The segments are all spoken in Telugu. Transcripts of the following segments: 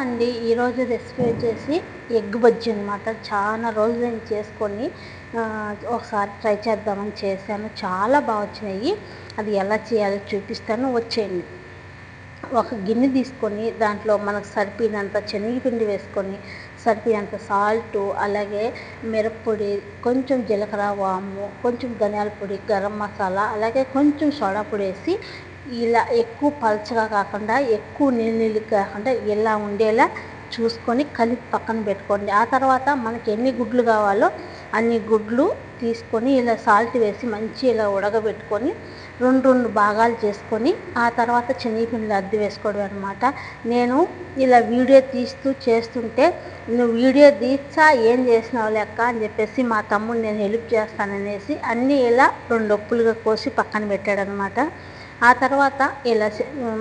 అండి ఈరోజు రెసిపీ వచ్చేసి ఎగ్ బజ్జీ అనమాట చాలా రోజులు నేను చేసుకొని ఒకసారి ట్రై చేద్దామని చేశాను. చాలా బాగా వచ్చినాయి. అది ఎలా చేయాలో చూపిస్తాను. వచ్చేయండి. ఒక గిన్నె తీసుకొని దాంట్లో మనకు సరిపోయినంత శనగపిండి వేసుకొని సరిపోయినంత సాల్ట్ అలాగే మిరప్పొడి కొంచెం జీలకర్ర వాము కొంచెం ధనియాల పొడి గరం మసాలా అలాగే కొంచెం సోడా పొడి వేసి ఇలా ఎక్కువ పలచగా కాకుండా ఎక్కువ నీళ్ళు నీళ్ళు కాకుండా ఇలా ఉండేలా చూసుకొని కలిపి పక్కన పెట్టుకోండి. ఆ తర్వాత మనకి ఎన్ని గుడ్లు కావాలో అన్ని గుడ్లు తీసుకొని ఇలా సాల్ట్ వేసి మంచి ఇలా ఉడకబెట్టుకొని రెండు రెండు భాగాలు చేసుకొని ఆ తర్వాత శనగపిండిలో అద్దె వేసుకోవడం అనమాట నేను ఇలా వీడియో తీస్తూ చేస్తుంటే నువ్వు వీడియో తీస్తా ఏం చేసినావు లెక్క అని చెప్పేసి మా తమ్ముడు నేను హెల్ప్ చేస్తాననేసి అన్నీ ఇలా రెండు ఒప్పులుగా కోసి పక్కన పెట్టాడనమాట ఆ తర్వాత ఇలా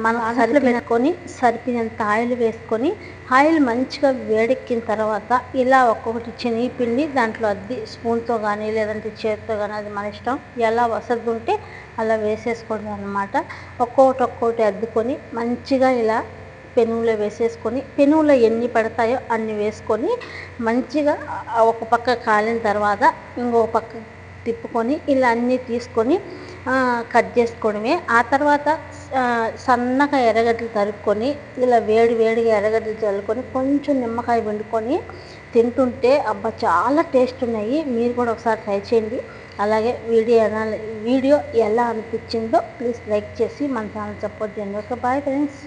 మనం సరిపి పెట్టుకొని సరిపినంత ఆయిల్ వేసుకొని ఆయిల్ మంచిగా వేడెక్కిన తర్వాత ఇలా ఒక్కొక్కటి శనగపిండి దాంట్లో అద్ది స్పూన్తో కానీ లేదంటే చేతితో కానీ అది మన ఇష్టం. ఎలా వసతి ఉంటే అలా వేసేసుకోవడం అనమాట ఒక్కొక్కటి ఒక్కొక్కటి అద్దుకొని మంచిగా ఇలా పెనుగులో వేసేసుకొని పెనుగులో ఎన్ని పడతాయో అన్ని వేసుకొని మంచిగా ఒక పక్క కాలిన తర్వాత ఇంకో పక్క తిప్పుకొని ఇలా అన్నీ తీసుకొని కట్ చేసుకోవడమే. ఆ తర్వాత సన్నగా ఎర్రగడ్డలు తరుక్కొని ఇలా వేడి వేడిగా ఎర్రగడ్డలు చల్లుకొని కొంచెం నిమ్మకాయ వండుకొని తింటుంటే అబ్బా చాలా టేస్ట్ ఉన్నాయి. మీరు కూడా ఒకసారి ట్రై చేయండి. అలాగే వీడియో వీడియో ఎలా అనిపించిందో ప్లీజ్ లైక్ చేసి మన ఛానల్ సపోర్ట్ చేయండి. Okay bye friends.